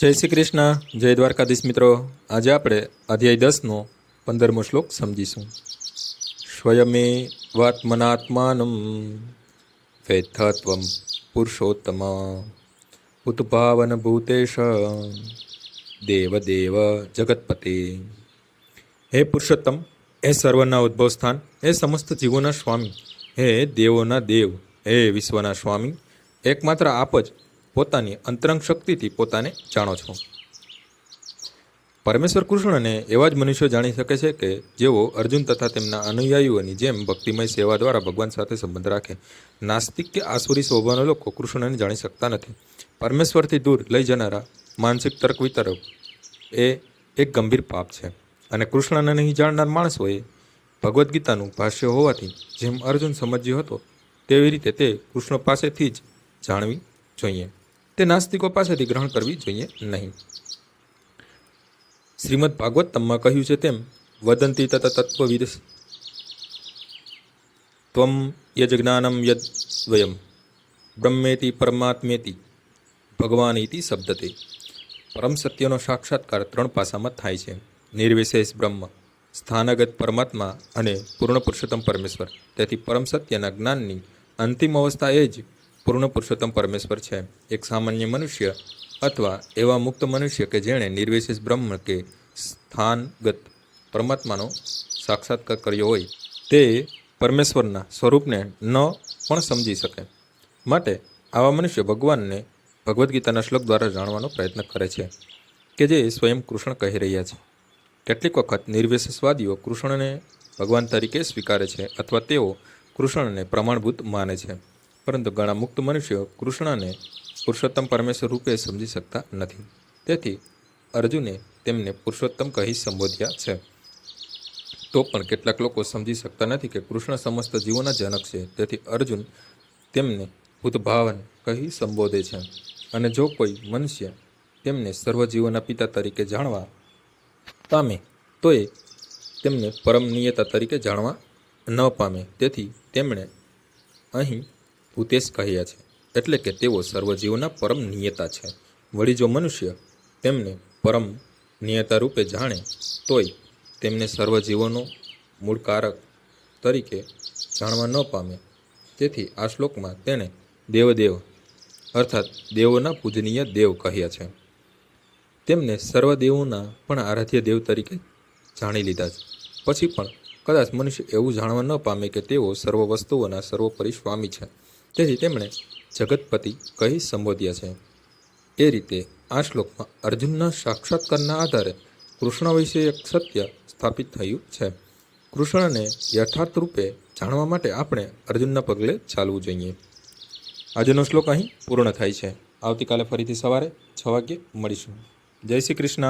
જય શ્રી કૃષ્ણ. જય દ્વારકાધીશ મિત્રો. આજે આપણે અધ્યાય દસનો પંદરમો શ્લોક સમજીશું. સ્વયમે વાત્મનાત્માનમ વેત્થત્વમ પુરુષોત્તમ ઉત્ભાવન ભૂતેશ દેવદેવ જગતપતે. હે પુરુષોત્તમ, હે સર્વના ઉદ્ભવ સ્થાન, હે સમસ્ત જીવોના સ્વામી, હે દેવોના દેવ, હે વિશ્વના સ્વામી, એકમાત્ર આપ જ પોતાની અંતરંગ શક્તિથી પોતાને જાણો છો. પરમેશ્વર કૃષ્ણને એવા જ મનુષ્યો જાણી શકે છે કે જેઓ અર્જુન તથા તેમના અનુયાયીઓની જેમ ભક્તિમય સેવા દ્વારા ભગવાન સાથે સંબંધ રાખે. નાસ્તિક કે આસુરી સ્વભાવના લોકો કૃષ્ણને જાણી શકતા નથી. પરમેશ્વરથી દૂર લઈ જનારા માનસિક તર્ક વિતરક એ એક ગંભીર પાપ છે. અને કૃષ્ણને નહીં જાણનાર માણસોએ ભગવદ્ ગીતાનું ભાષ્ય હોવાથી જેમ અર્જુન સમજ્યો હતો, તેવી રીતે તે કૃષ્ણ પાસેથી જ જાણવી જોઈએ. તે નાસ્તિકો પાસેથી ગ્રહણ કરવી જોઈએ નહીં. શ્રીમદ ભાગવતમમાં કહ્યું છે તેમ, વદંતી તત તત્વવિદ ત્વમ યજ્ઞાનમ યદ વયમ. બ્રહ્મેતિ પરમાત્મેતિ ભગવાન ઇતિ શબ્દતે. પરમ સત્યનો સાક્ષાત્કાર ત્રણ પાસામાં થાય છે. નિર્વિશેષ બ્રહ્મ, સ્થાનગત પરમાત્મા અને પૂર્ણ પુરુષોત્તમ પરમેશ્વર. તેથી પરમ સત્યના જ્ઞાનની અંતિમ અવસ્થા એ જ પૂર્ણ પુરુષોત્તમ પરમેશ્વર છે. એક સામાન્ય મનુષ્ય અથવા એવા મુક્ત મનુષ્ય કે જેણે નિર્વિશેષ બ્રહ્મ કે સ્થાનગત પરમાત્માનો સાક્ષાત્કાર કર્યો હોય, તે પરમેશ્વરના સ્વરૂપને ન પણ સમજી શકે. માટે આવા મનુષ્ય ભગવાનને ભગવદ્ ગીતાના શ્લોક દ્વારા જાણવાનો પ્રયત્ન કરે છે કે જે સ્વયં કૃષ્ણ કહી રહ્યા છે. કેટલીક વખત નિર્વિશેષવાદીઓ કૃષ્ણને ભગવાન તરીકે સ્વીકારે છે અથવા તેઓ કૃષ્ણને પ્રમાણભૂત માને છે. પરંતુ ઘણા મુક્ત મનુષ્યો કૃષ્ણને પુરુષોત્તમ પરમેશ્વર રૂપે સમજી શકતા નથી. તેથી અર્જુને તેમને પુરુષોત્તમ કહી સંબોધ્યા છે. તો પણ કેટલાક લોકો સમજી શકતા નથી કે કૃષ્ણ સમસ્ત જીવોના જનક છે. તેથી અર્જુન તેમને ઉદ્ભાવન કહી સંબોધે છે. અને જો કોઈ મનુષ્ય તેમને સર્વ જીવોના પિતા તરીકે જાણવા પામે, તો એ તેમને પરમનીયતા તરીકે જાણવા ન પામે. તેથી તેમણે અહીં ભૂતેશ કહ્યા છે. એટલે કે તેઓ સર્વજીવોના પરમ નિયતા છે. વળી જો મનુષ્ય તેમને પરમ નિયતા રૂપે જાણે, તોય તેમને સર્વજીવોનો મૂળ કારક તરીકે જાણવા ન પામે. તેથી આ શ્લોકમાં તેણે દેવદેવ અર્થાત દેવોના પૂજનીય દેવ કહ્યા છે. તેમને સર્વદેવોના પણ આરાધ્ય દેવ તરીકે જાણી લીધા છે. પછી પણ કદાચ મનુષ્ય એવું જાણવા ન પામે કે તેઓ સર્વ વસ્તુઓના સર્વોપરી સ્વામી છે. તેથી તેમણે જગતપતિ કહી સંબોધ્યા છે. એ રીતે આ શ્લોકમાં અર્જુનના સાક્ષાત્કારના આધારે કૃષ્ણ વિશે એક સત્ય સ્થાપિત થયું છે. કૃષ્ણને યથાર્થ રૂપે જાણવા માટે આપણે અર્જુનના પગલે ચાલવું જોઈએ. આજનો શ્લોક અહીં પૂર્ણ થાય છે. આવતીકાલે ફરીથી સવારે છ વાગ્યે મળીશું. જય શ્રી કૃષ્ણ.